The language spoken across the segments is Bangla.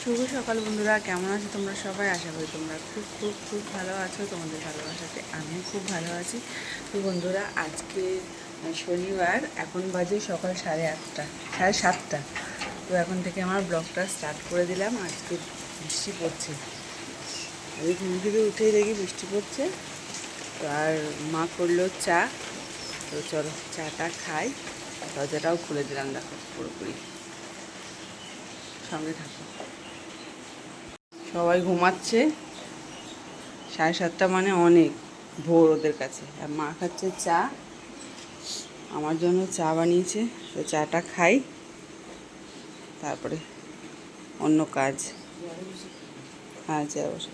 শুভ সকাল বন্ধুরা, কেমন আছো তোমরা সবাই? আশা করি তোমরা খুব খুব খুব ভালো আছো, তোমাদের ভালোবাসাতে আমিও খুব ভালো আছি। তো বন্ধুরা, আজকে শনিবার, এখন বাজে সকাল সাড়ে আটটা, সাড়ে সাতটা। তো এখন থেকে আমার ব্লগটা স্টার্ট করে দিলাম, আজকে বৃষ্টি পড়ছে। এই ঘুম থেকে উঠেই দেখি বৃষ্টি পড়ছে। তো আর মা করল চা, তো চলো চাটা খাই, দরজাটাও খুলে দিলাম, দেখো পুরোপুরি। সঙ্গে থাকো। সবাই ঘুমাচ্ছে। সাড়ে সাতটা মানে অনেক ভোর ওদের কাছে। আর মা খাচ্ছে চা। আমার জন্য চা বানিয়েছে, তো চাটা খাই। তারপরে অন্য কাজ। হ্যাঁ চা বসে।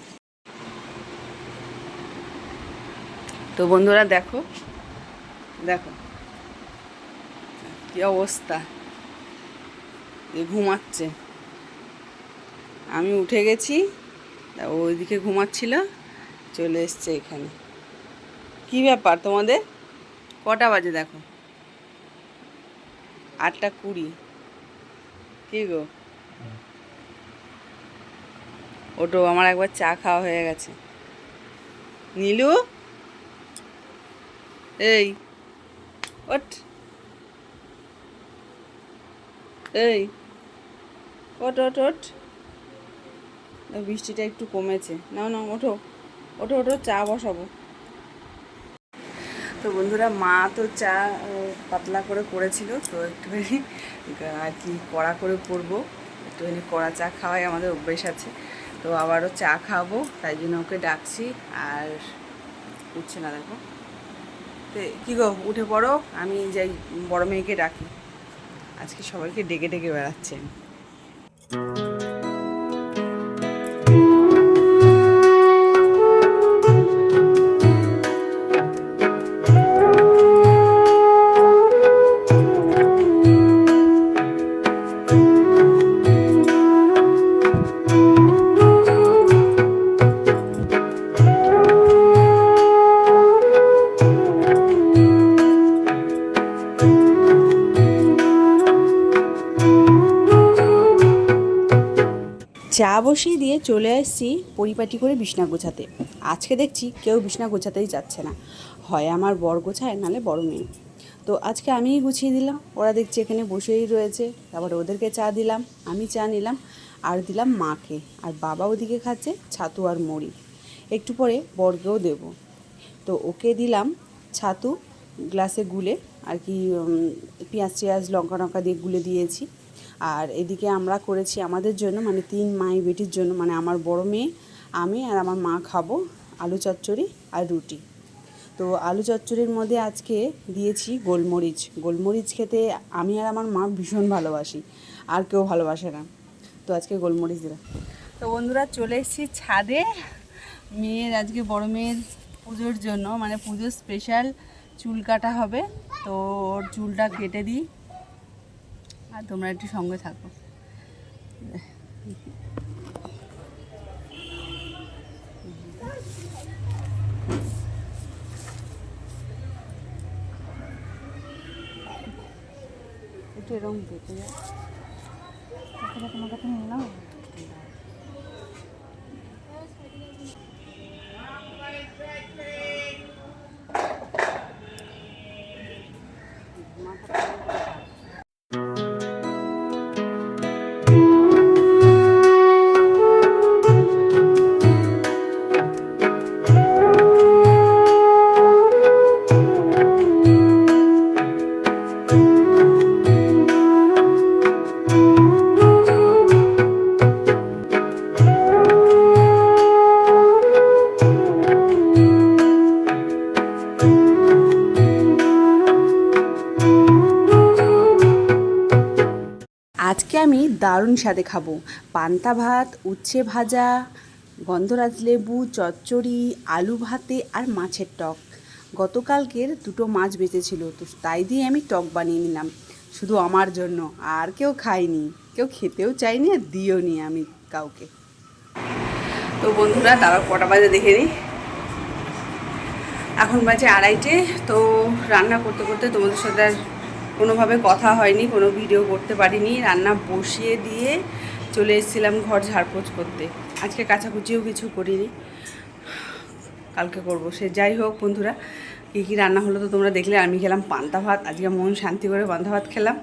তো বন্ধুরা দেখো দেখো কি অবস্থা। ঘুমাচ্ছে। আমি উঠে গেছি। ওইদিকে ঘুমাচ্ছিল, চলে এসছে এখানে। কি ব্যাপার তোমাদের? কটা বাজে দেখো? আটটা কুড়ি। কি গো? ওটো, আমার একবার চা খাওয়া হয়ে গেছে। নীলু? এই ওট এই ওট ওট ওট বৃষ্টিটা একটু কমেছে। না না ওঠো। ওঠো ওঠো, চা বসাবো। তো বন্ধুরা, মা তো চা পাতলা করে করেছিল, তো একটুখানি, আর কি কড়া করে করব। একটুখানি কড়া চা খাওয়াই আমাদের অভ্যেস আছে। তো আবারও চা খাব, তাই জন্য ওকে ডাকছি। আর উঠছে না, দেখো। তো, কী গো, উঠে পড়ো, আমি যাই বড় মেয়েকে ডাকি। আজকে সবাইকে ডেকে ডেকে বেড়াচ্ছেন। চা বসিয়ে দিয়ে চলে আসছি পরিপাটি করে বিছনা গোছাতে। আজকে দেখছি কেউ বিছনা গোছাতেই যাচ্ছে না। হয় আমার বর গোছায়, নালে বড় মেয়ে। তো আজকে আমিই গুছিয়ে দিলাম। ওরা দেখছি এখানে বসেই রয়েছে। তারপরে ওদেরকে চা দিলাম, আমি চা নিলাম, আর দিলাম মাকে। আর বাবা ওদিকে খাচ্ছে ছাতু আর মুড়ি। একটু পরে বরকেও দেব। তো ওকে দিলাম ছাতু, গ্লাসে গুলে, আর কি পেঁয়াজ টিয়াজ লঙ্কা টঙ্কা দিয়ে গুলে দিয়েছি। আর এদিকে আমরা করেছি আমাদের জন্য মানে তিন মাই বেটির জন্য মানে আমার বড় মেয়ে, আমি আর আমার মা খাব আলু চচ্চড়ি আর রুটি। তো আলু চচ্চড়ির মধ্যে আজকে দিয়েছি গোলমরিচ। গোলমরিচ খেতে আমি আর আমার মা ভীষণ ভালোবাসি, আর কেউ ভালোবাসে না। তো আজকে গোলমরিচ দিলাম। তো বন্ধুরা চলে এসেছি ছাদে। মেয়ের আজকে বড় মেয়ের পুজোর জন্য মানে পুজোর স্পেশাল চুল কাটা হবে। তো ওর চুলটা কেটে দিই। আর তোমরা একটু সঙ্গে থাকো। একটু এরকম দেখে যায় তোমার কাছে নিলাম। আমি দারুণ স্বাদে খাব। পান্তা ভাত, উচ্ছে ভাজা, গন্ধরাজ লেবু, চচ্চড়ি, আলু ভাতে আর মাছের টক। গতকালকের দুটো মাছ বেঁচেছিল, তো তাই দিয়ে আমি টক বানিয়ে নিলাম। শুধু আমার জন্য, আর কেউ খায়নি। কেউ খেতেও চায়নি আর দিও নি আমি কাউকে। তো বন্ধুরা তারা কটা বাজে দেখে নিই এখন বাজে আড়াইটে, তো রান্না করতে করতে তোমাদের সাথে কোনোভাবে কথা হয়নি, কোনো ভিডিও করতে পারিনি, রান্না বসিয়ে দিয়ে চলে এসেছিলাম ঘর ঝাড়পোছ করতে। আজকে কাচাকুচিও কিছু করিনি, কালকে করব। সে যাই হোক বন্ধুরা, কী কী রান্না হলো তো তোমরা দেখলে, আমি খেলাম পান্তা ভাত, আজকে মন শান্তি করে পান্তা ভাত খেলাম,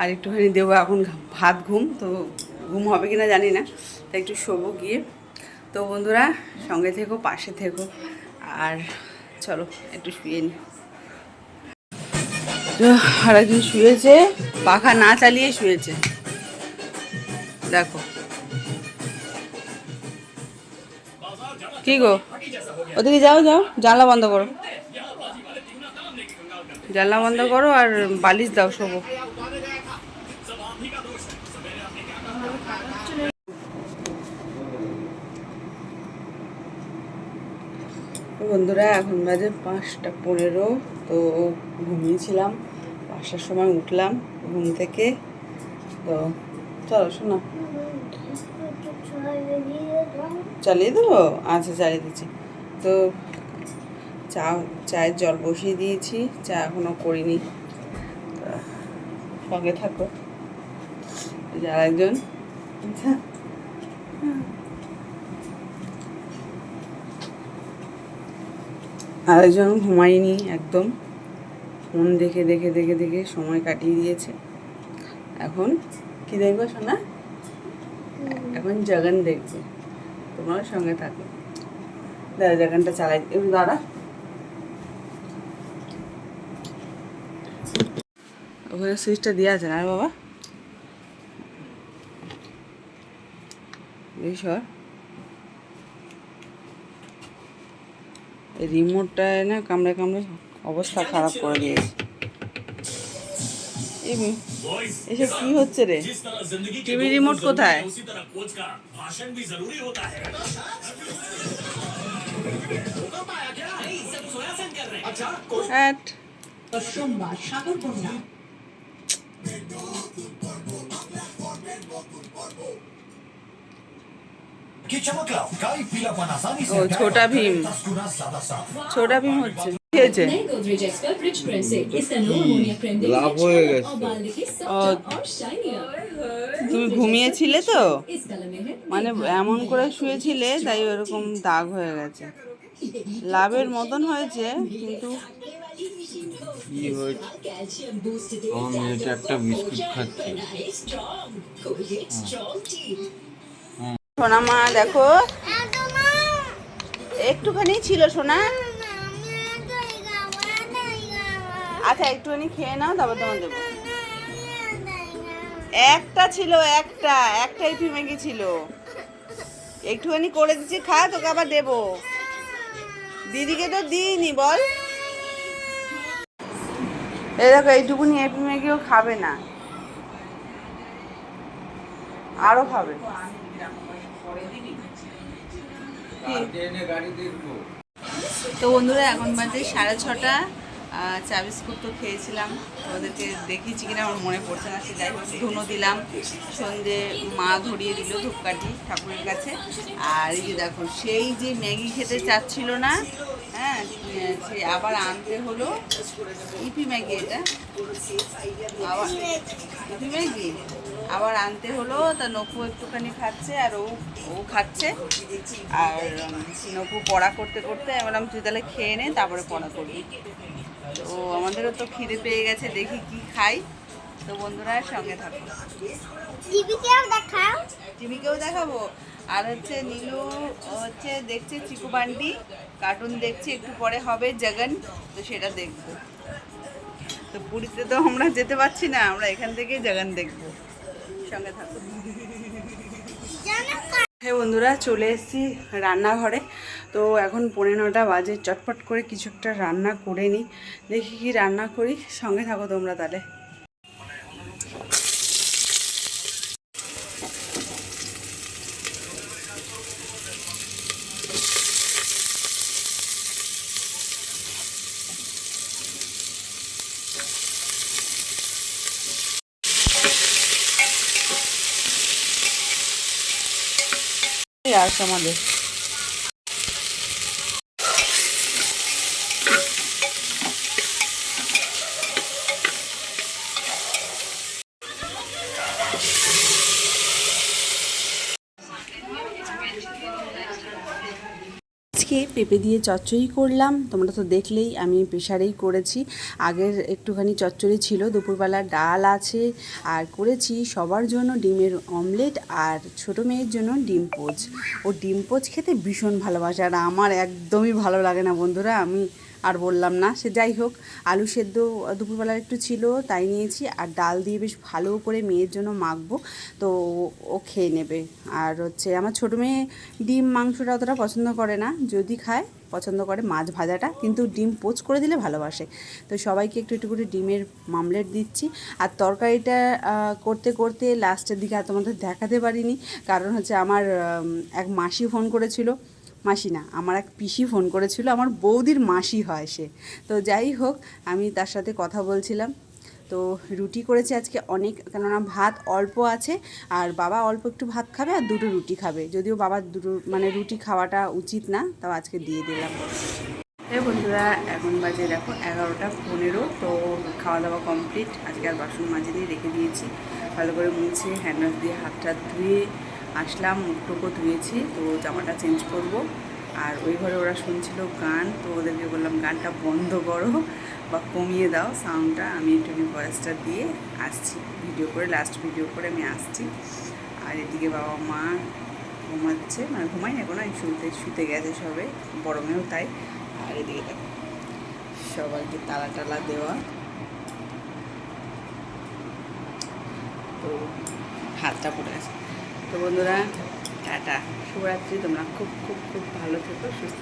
আর একটুখানি দেবো এখন ভাত, ঘুম, তো ঘুম হবে কিনা জানি না তাই একটু শোবো গিয়ে। তো বন্ধুরা, সঙ্গে থেকো, পাশে থেকো, আর চলো, একটু শুয়ে নি। আরেকজন শুয়েছে, পাখা না চালিয়ে শুয়েছে। দেখো। কি গো? ওদিকে যাও যাও, জানলা বন্ধ করো। জানলা বন্ধ করো আর বালিশ দাও, শোবো। বন্ধুরা, এখন বাজে পাঁচটা পনেরো, তো ঘুমিয়েছিলাম। পাঁচটার সময় উঠলাম ঘুম থেকে। তো চলো, শোনো। চালিয়ে দেবো? আচ্ছা চালিয়ে দিচ্ছি। তো চা, চায়ের জল বসিয়ে দিয়েছি, চা এখনও করিনি। সঙ্গে থাকো। যার একজন আচ্ছা। আরেকজন ঘুমায়নি একদম। ফোন দেখে দেখে দেখে দেখে সময় কাটিয়ে দিয়েছে। এখন কি দেখব শোনা এখন জাগান দেখবে। তোমার সঙ্গে থাকো। দাদা, জাগানটা চালাই দাঁড়া। ওখানে সুইচটা দেওয়া আছে না বাবা? এই রিমোটটা এনে কামড়ে কামড়ে অবস্থা খারাপ করে দিয়েছে। এসব কি হচ্ছে রে? টিভি রিমোট কোথায়? আচ্ছা, সোমবার সাগর ও ছোটা ভীম। ছোটা ভীম হচ্ছে। হয়েছে লাভ তুমি ঘুমিয়েছিলে তো? মানে এমন করে শুয়েছিলে তাই ওরকম দাগ হয়ে গেছে। লাভের মতন হয়েছে কিন্তু একটা বিস্কুট খাচ্ছে। সোনা মা দেখো। একটুখানি ছিল সোনা। আচ্ছা একটুখানি খেয়ে নাও তারপর তোমার দেবো। একটা ছিল একটা। একটাই ম্যাগি ছিল। একটুখানি করে দিচ্ছি খা তোকে আবার দেবো। দিদিকে তো দিইনি বল। এই দেখো এইটুকুনি এপি ম্যাগিও খাবে না। আরও খাবে তো বন্ধুরা এখন বাজে সাড়ে ছটা। চা বিস্কুট তো খেয়েছিলাম। ওদেরকে দেখিয়েছি কিনা আমার মনে পড়ছে না সে যাই হোক ধুনো দিলাম। সন্ধে মা ধরিয়ে দিল ধূপকাঠি ঠাকুরের কাছে। আর এই যে দেখো সেই যে ম্যাগি খেতে চাচ্ছিল না হ্যাঁ সে আবার আনতে হলো। ইপি ম্যাগি এটা? আবার ইপি ম্যাগি? আবার আনতে হলো তা নকু একটুখানি খাচ্ছে আর ও ও খাচ্ছে। আর নকু পড়া করতে করতে আমি বললাম তুই তাহলে খেয়ে নে তারপরে পড়া করবি। তো আমাদেরও তো খিদে পেয়ে গেছে দেখি কি খাই। তো বন্ধুরা সঙ্গে থাকো। টিভিকেও দেখাবো। আর হচ্ছে নীলু হচ্ছে দেখছে চিকু বান্ডি কার্টুন দেখছে একটু পরে হবে জগন তো সেটা দেখব। তো পুরীতে তো আমরা যেতে পারছি না আমরা এখান থেকেই জগন দেখব। সঙ্গে থাকো। হ্যাঁ বন্ধুরা, চলে এসেছি রান্নাঘরে। তো এখন পনেরো নটা বাজে, চটপট করে কিছু একটা রান্না করে নিই। দেখি কি রান্না করি। সঙ্গে থাকো তোমরা তাহলে। আছে আমাদের। পেঁপে দিয়ে চচ্চড়ি করলাম। তোমরা তো দেখলেই আমি প্রেশারেই করেছি। আগের একটুখানি চচ্চড়ি ছিল, দুপুরবেলা ডাল আছে, আর করেছি সবার জন্য ডিমের অমলেট আর ছোট মেয়ের জন্য ডিম পোচ। ও ডিম পোচ খেতে ভীষণ ভালোবাসে আর আমার একদমই ভালো লাগে না বন্ধুরা। আমি আর বললাম না, সে যাই হোক, আলু সেদ্ধ দুপুরবেলার একটু ছিল, তাই নিয়েছি। আর ডাল দিয়ে বেশ ভালো করে মেয়ের জন্য মাখবো, তো ও খেয়ে নেবে। আর হচ্ছে আমার ছোটো মেয়ে ডিম মাংসটা অতটা পছন্দ করে না, যদি খায় পছন্দ করে মাছ ভাজাটা, কিন্তু ডিম পোচ করে দিলে ভালোবাসে। তো সবাইকে একটু একটু করে ডিমের মামলেট দিচ্ছি। আর তরকারিটা করতে করতে লাস্টের দিকে আর তোমাদের দেখাতে পারিনি, কারণ হচ্ছে আমার এক মাসি ফোন করেছিল। মাসি না আমার এক পিসি ফোন করেছিল, আমার বৌদির মাসি হয় সে। তো যাই হোক, আমি তার সাথে কথা বলছিলাম। তো রুটি করেছি আজকে অনেক, কেননা ভাত অল্প আছে, আর বাবা অল্প একটু ভাত খাবে আর দুটো রুটি খাবে। যদিও বাবার দুটো মানে রুটি খাওয়াটা উচিত না, তাও আজকে দিয়ে দিলাম। এই বন্ধুরা, এখন বাজে দেখো এগারোটা পনেরো, তো খাওয়া দাওয়া কমপ্লিট। আজকে আর বাসন মাঝে দিয়ে রেখে দিয়েছি। ভালো করে মুছে হ্যান্ড দিয়ে হাতটা ধুয়ে আসলাম, মুখটুকু ধুয়েছি, তো জামাটা চেঞ্জ করব। আর ওই ঘরে ওরা শুনছিল গান, তো ওদেরকে বললাম, গানটা বন্ধ করো বা কমিয়ে দাও সাউন্ডটা আমি একটু ভয়েসটা দিয়ে আসছি। ভিডিও করে লাস্ট ভিডিও করে আমি আসছি। আর এদিকে বাবা মা ঘুমাচ্ছে মানে ঘুমাই না কোনো শুতে শুতে গেছে সবে মেয়েও তাই। আর এদিকে সবাইকে তালা টালা দেওয়া। তো হাতটা পড়ে আছে তো বন্ধুরা টাটা। শুভরাত্রি তোমরা খুব খুব খুব ভালো থেকো সুস্থ